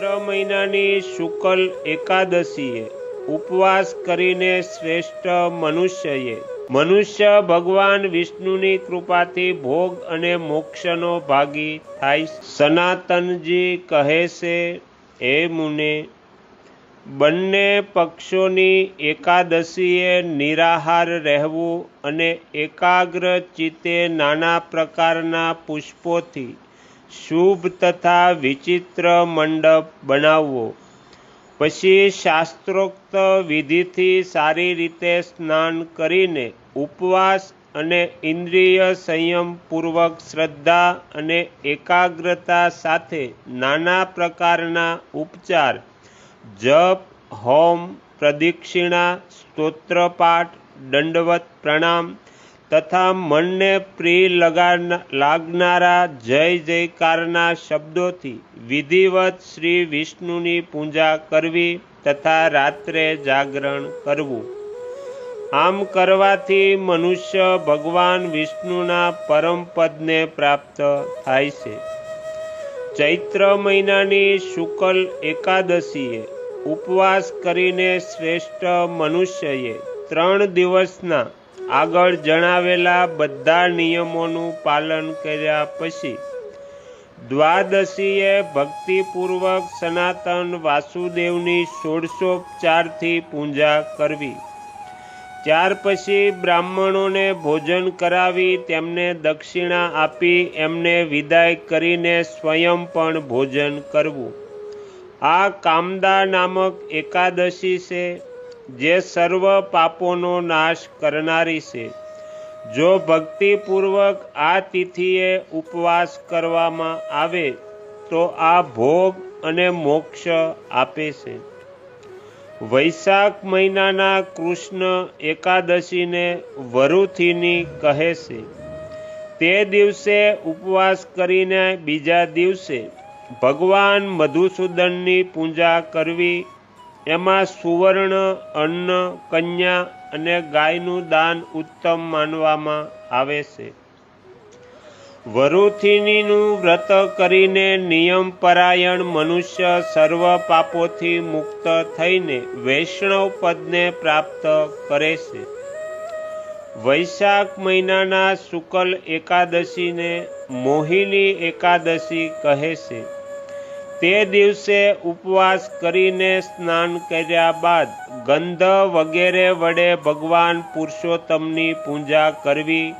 ચૈત્ર મહિનાની શુકલ એકાદશીએ ઉપવાસ કરીને શ્રેષ્ઠ મનુષ્યએ. મનુષ્ય ભગવાન વિષ્ણુની કૃપાથી ભોગ અને મોક્ષનો ભાગી થાય સનાતનજી કહે છે, હે મુને, બંને પક્ષોની એકાદશીએ નિરાહાર રહેવું અને એકાગ્ર ચિત્તે નાના પ્રકારના પુષ્પોથી શુભ તથા વિચિત્ર મંડપ બનાવવો. પછી શાસ્ત્રોક્ત વિધિથી સારી રીતે સ્નાન કરીને ઉપવાસ અને ઇન્દ્રિય સંયમપૂર્વક શ્રદ્ધા અને એકાગ્રતા સાથે નાના પ્રકારના ઉપચાર, જપ, હોમ, પ્રદક્ષિણા, સ્તોત્રપાઠ, દંડવત, પ્રણામ તથા મનને પ્રિય લાગનારા જય જયકારના શબ્દોથી વિધિવત શ્રી વિષ્ણુની પૂજા કરવી તથા રાત્રે જાગરણ કરવું. આમ કરવાથી મનુષ્ય ભગવાન વિષ્ણુના પરમ પદને પ્રાપ્ત થાય છે. ચૈત્ર મહિનાની શુકલ એકાદશીએ ઉપવાસ કરીને શ્રેષ્ઠ મનુષ્યએ ત્રણ દિવસના આગળ જણાવેલા બધા નિયમોનું પાલન કર્યા પછી દ્વાદશીએ ભક્તિપૂર્વક સનાતન વાસુદેવની ષોડશોપચારથી પૂજા કરવી. ત્યાર પછી બ્રાહ્મણોને ભોજન કરાવી તેમને દક્ષિણા આપી એમને વિદાય કરીને સ્વયં પણ ભોજન કરવું. આ કામદા નામક એકાદશી છે. જે સર્વ પાપોનો નાશ કરનારી છે. જો ભક્તિપૂર્વક આ તિથિએ ઉપવાસ કરવામાં આવે, તો આ ભોગ અને મોક્ષ આપે છે. વૈશાખ મહિનાના કૃષ્ણ એકાદશીને વરુથીની કહે છે, તે દિવસે ઉપવાસ કરીને બીજા દિવસે ભગવાન મધુસૂદનની પૂજા કરવી એમાં સુવર્ણ, અન્ન, કન્યા અને ગાયનું દાન ઉત્તમ માનવામાં આવે છે. વરુથિનીનું વ્રત કરીને નિયમપરાયણ મનુષ્ય સર્વ પાપોથી મુક્ત થઈને વૈષ્ણવ પદને પ્રાપ્ત કરે છે. વૈશાખ મહિનાના શુકલ એકાદશીને મોહિની એકાદશી કહે છે. તે દિવસે ઉપવાસ કરીને સ્નાન કર્યા બાદ ગંધ વગેરે વડે ભગવાન પુરુષોત્તમની પૂજા કરવી.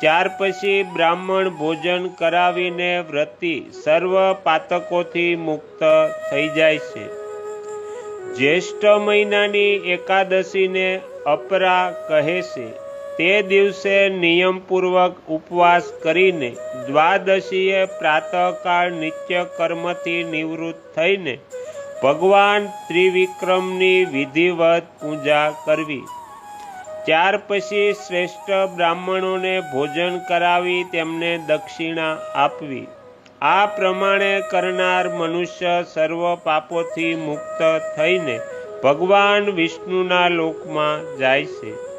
ત્યાર પછી બ્રાહ્મણ ભોજન કરાવીને વ્રતિ સર્વ પાતકોથી મુક્ત થઈ જાય છે. જ્યેષ્ઠ મહિનાની એકાદશીને અપરા કહે છે. તે દિવસે નિયમપૂર્વક ઉપવાસ કરીને દ્વાદશીએ પ્રાતઃકાળ નિત્ય કર્મથી નિવૃત્ત થઈને ભગવાન ત્રિવિક્રમની વિધિવત પૂજા કરવી. ત્યાર પછી શ્રેષ્ઠ બ્રાહ્મણોને ભોજન કરાવી તેમને દક્ષિણા આપવી. આ પ્રમાણે કરનાર મનુષ્ય સર્વ પાપોથી મુક્ત થઈને ભગવાન વિષ્ણુના લોકમાં જાય છે.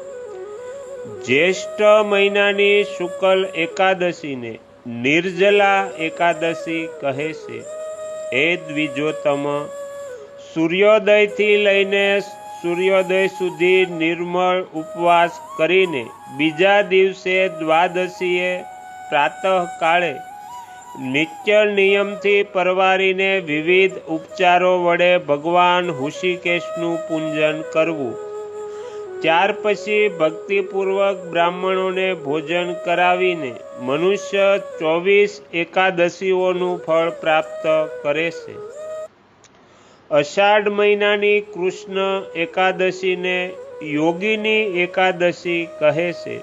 જ્યેષ્ઠ મહિનાની શુકલ એકાદશીને નિર્જલા એકાદશી કહે છે. એ દ્વિજોતમ સૂર્યોદયથી લઈને સૂર્યોદય સુધી નિર્મળ ઉપવાસ કરીને બીજા દિવસે દ્વાદશીએ પ્રાતઃકાળે નિત્ય નિયમથી પરવારીને વિવિધ ઉપચારો વડે ભગવાન હુષિકેશનું પૂજન કરવું. ત્યાર પછી ભક્તિપૂર્વક બ્રાહ્મણોને ભોજન કરાવીને મનુષ્ય ચોવીસ એકાદશીઓનું ફળ પ્રાપ્ત કરે છે. અષાઢ મહિનાની કૃષ્ણ એકાદશીને યોગીની એકાદશી કહે છે.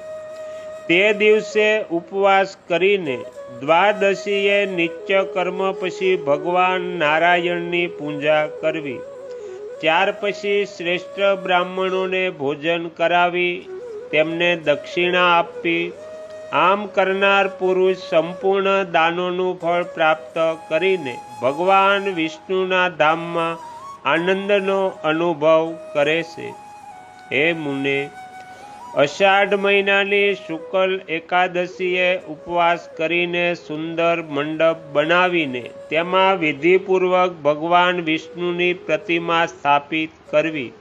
તે દિવસે ઉપવાસ કરીને દ્વાદશીએ નિત્ય કર્મ પછી ભગવાન નારાયણની પૂજા કરવી. ત્યાર પછી શ્રેષ્ઠ બ્રાહ્મણોને ભોજન કરાવી, તેમને દક્ષિણા આપવી આમ કરનાર પુરુષ સંપૂર્ણ દાનોનું ફળ પ્રાપ્ત કરીને ભગવાન વિષ્ણુના ધામમાં આનંદનો અનુભવ કરે છે. હે મુને અષાઢ મહિનાની શુકલ એકાદશીએ ઉપવાસ કરીને સુંદર મંડપ બનાવીને તેમાં વિધિપૂર્વક ભગવાન વિષ્ણુની પ્રતિમા સ્થાપિત કરવી.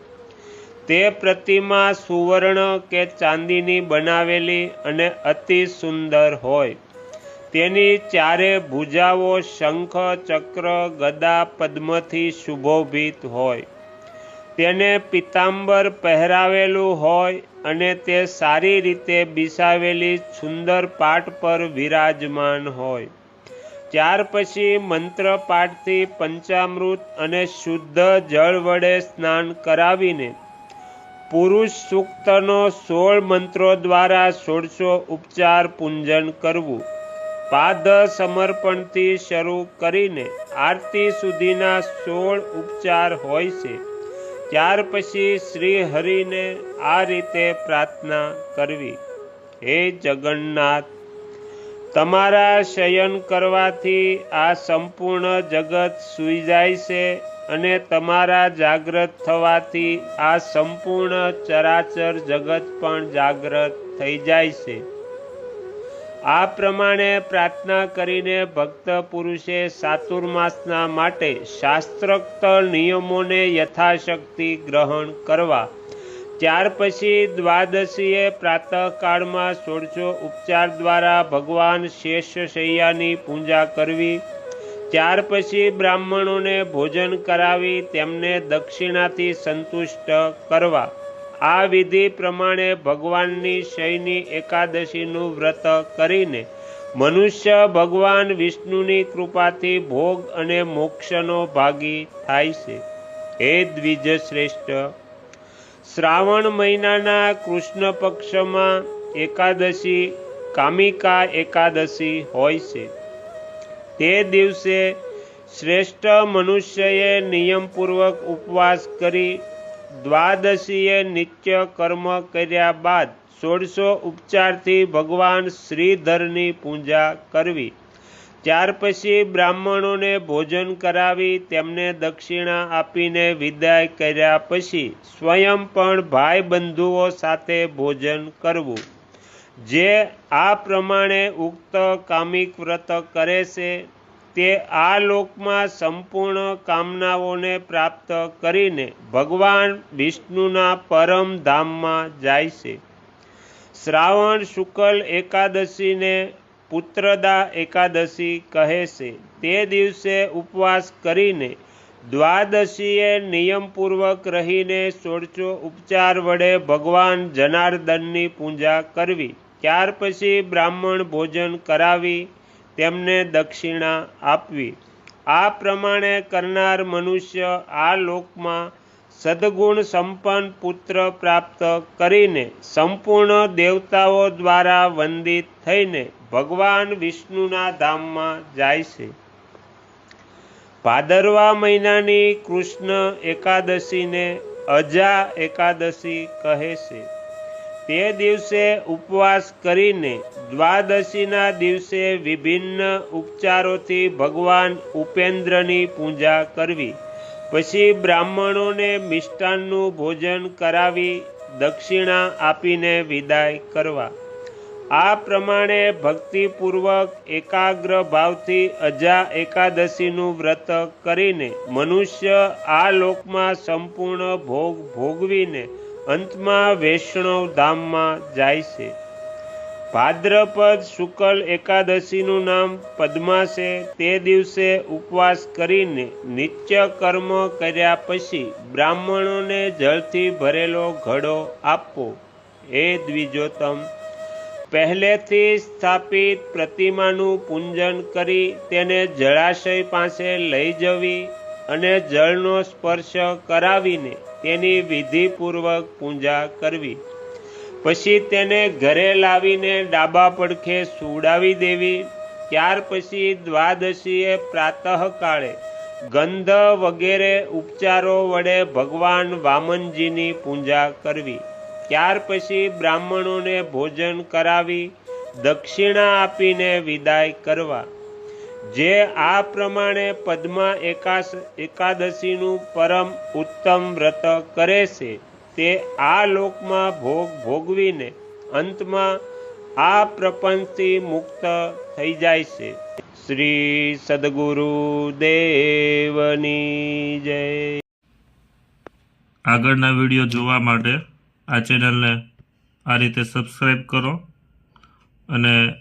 તે પ્રતિમા સુવર્ણ કે ચાંદીની બનાવેલી અને અતિ સુંદર હોય. તેની ચારે ભુજાઓ શંખ, ચક્ર, ગદા પદ્મથી શુભોભિત હોય. તેને પિતાંબર પહેરાવેલું હોય અને તે સારી રીતે બિસાવેલી સુંદર પાટ પર વિરાજમાન હોય. ત્યાર પછી મંત્ર પાઠથી પંચામૃત અને શુદ્ધ જળ વડે સ્નાન કરાવીને પુરુષ સૂક્તનો સોળ મંત્રો દ્વારા સોળસો ઉપચાર પૂંજન કરવું, પાદ સમર્પણથી શરૂ કરીને આરતી સુધીના સોળ ઉપચાર હોય છે. ત્યાર પછી શ્રી હરિને આ રીતે પ્રાર્થના કરવી. હે જગન્નાથ, તમારા શયન કરવાથી આ સંપૂર્ણ જગત સૂઈ જાય છે અને તમારા જાગ્રત થવાથી આ સંપૂર્ણ ચરાચર જગત પણ જાગ્રત થઈ જાય છે. આ પ્રમાણે પ્રાર્થના કરીને ભક્ત પુરુષે ચાતુર્માસના માટે શાસ્ત્રોક્ત નિયમોને યથાશક્તિ ગ્રહણ કરવા. ત્યાર પછી દ્વાદશીએ પ્રાતઃકાળમાં સોળસો ઉપચાર દ્વારા ભગવાન શેષશૈયાની પૂજા કરવી. ત્યાર પછી બ્રાહ્મણોને ભોજન કરાવી તેમને દક્ષિણાથી સંતુષ્ટ કરવા. આ વિધિ પ્રમાણે ભગવાનની શયની એકાદશીનું વ્રત કરીને મનુષ્ય ભગવાન વિષ્ણુની કૃપાથી ભોગ અને મોક્ષનો ભાગી થાય છે. હે દ્વિજ શ્રેષ્ઠ શ્રાવણ મહિનાના કૃષ્ણ પક્ષમાં એકાદશી કામિકા એકાદશી હોય છે. તે દિવસે શ્રેષ્ઠ મનુષ્યએ નિયમપૂર્વક ઉપવાસ કરી દ્વાદશીએ નિત્ય કર્મ કર્યા બાદ સોળસો ઉપચારથી ભગવાન શ્રીધરની પૂજા કરવી. ત્યાર પછી બ્રાહ્મણોને ભોજન કરાવી તેમને દક્ષિણા આપીને વિદાય કર્યા પછી સ્વયં પણ ભાઈ બંધુઓ સાથે ભોજન કરવું. જે આ પ્રમાણે ઉક્ત કામિક વ્રત કરે છે તે આ લોકમાં સંપૂર્ણ કામનાઓને પ્રાપ્ત કરીને ભગવાન વિષ્ણુના પરમ ધામમાં જાય છે. શ્રાવણ શુક્લ એકાદશીને પુત્રદા એકાદશી કહે છે. તે દિવસે ઉપવાસ કરીને દ્વાદશીએ નિયમપૂર્વક રહીને સોળચો ઉપચાર વડે ભગવાન જનાર્દનની પૂજા કરવી. ત્યાર પછી બ્રાહ્મણ ભોજન કરાવી તેમને દક્ષિણા આપવી. આ પ્રમાણે કરનાર મનુષ્ય આ લોકમાં સદગુણ સંપન્ન પુત્ર પ્રાપ્ત કરીને સંપૂર્ણ દેવતાઓ દ્વારા વંદિત થઈને ભગવાન વિષ્ણુના ધામમાં જાય છે. ભાદરવા મહિનાની કૃષ્ણ એકાદશીને અજા એકાદશી કહે છે. તે દિવસે ઉપવાસ કરીને દ્વાદશીના દિવસે વિભિન્ન ઉપચારોથી ભગવાન ઉપેન્દ્રની પૂજા કરવી. પછી બ્રાહ્મણોને મિષ્ટાનનું ભોજન કરાવી દક્ષિણા આપીને વિદાય કરવા. આ પ્રમાણે ભક્તિપૂર્વક એકાગ્ર ભાવથી અજા એકાદશીનું વ્રત કરીને મનુષ્ય આ લોકમાં સંપૂર્ણ ભોગ ભોગવીને અંતમાં વૈષ્ણવ ધામમાં જાય છે. ભાદ્રપદ શુકલ એકાદશીનું નામ પદ્મા છે તે દિવસે ઉપવાસ કરીને નિત્ય કર્મ કર્યા પછી બ્રાહ્મણોને જળથી ભરેલો ઘડો આપવો એ દ્વિજોતમ પહેલેથી સ્થાપિત પ્રતિમાનું પૂંજન કરી તેને જળાશય પાસે લઈ જવી અને જળનો સ્પર્શ કરાવીને તેની વિધિપૂર્વક પૂજા કરવી. પછી તેને ઘરે લાવીને ડાબા પડખે સુડાવી દેવી. ત્યાર પછી દ્વાદશીએ પ્રાતઃકાળે ગંધ વગેરે ઉપચારો વડે ભગવાન વામનજીની પૂજા કરવી. ત્યાર પછી બ્રાહ્મણોને ભોજન કરાવી, દક્ષિણા આપીને વિદાય કરવા. જે આ પ્રમાણે પદ્મા એકાશ એકાદશીનું પરમ ઉત્તમ વ્રત કરે છે, તે આ લોકમાં ભોગ ભોગવીને અંતમાં આ પ્રપંચથી મુક્ત થઈ જાય છે. શ્રી સદગુરુ દેવની જય. આગળના વીડિયો જોવા માટે આ ચેનલને આ રીતે સબસ્ક્રાઈબ કરો અને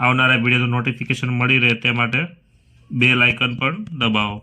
આવનારા વિડીયોનું નોટિફિકેશન મળી રહે તે માટે બેલ આઇકન પણ દબાવો.